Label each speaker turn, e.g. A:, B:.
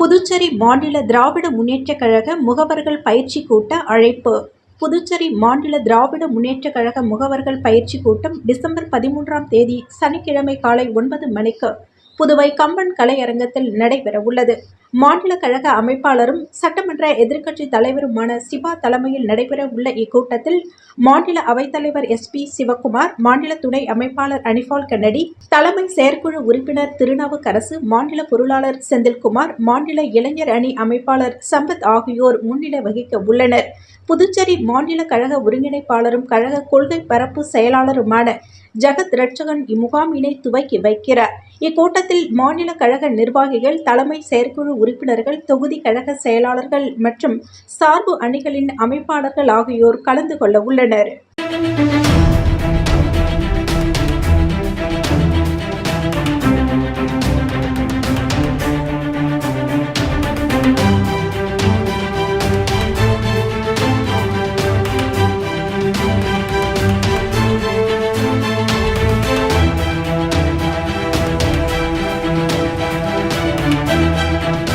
A: புதுச்சேரி மாநில திராவிட முன்னேற்றக் கழக முகவர்கள் பயிற்சி கூட்ட அழைப்பு. புதுச்சேரி மாநில திராவிட முன்னேற்றக் கழக முகவர்கள் பயிற்சி கூட்டம் டிசம்பர் பதிமூன்றாம் தேதி சனிக்கிழமை காலை ஒன்பது மணிக்கு. புதுவை கம்பன் கலையரங்கத்தில் நடைபெறவுள்ளது. மாநில கழக அமைப்பாளரும் சட்டமன்ற எதிர்க்கட்சி தலைவருமான சிவா தலைமையில் நடைபெற உள்ள இக்கூட்டத்தில் மாநில அவைத்தலைவர் எஸ் பி சிவக்குமார் மாநில துணை அமைப்பாளர் அனிபால் கன்னடி தலைமை செயற்குழு உறுப்பினர் திருநாவுக்கரசு மாநில பொருளாளர் செந்தில்குமார் மாநில இளைஞர் அணி அமைப்பாளர் சம்பத் ஆகியோர் முன்னிலை வகிக்க உள்ளனர் புதுச்சேரி மாநில கழக ஒருங்கிணைப்பாளரும் கழக கொள்கை பரப்பு செயலாளருமான ஜெகத் ரட்சகன் இம்முகாமினை துவக்கி வைக்கிறார். இக்கூட்டத்தில் மாநில கழக நிர்வாகிகள் தலைமை செயற்குழு உறுப்பினர்கள் தொகுதி கழக செயலாளர்கள் மற்றும் சார்பு அணிகளின் அமைப்பாளர்கள் ஆகியோர் கலந்து கொள்ள உள்ளனர்.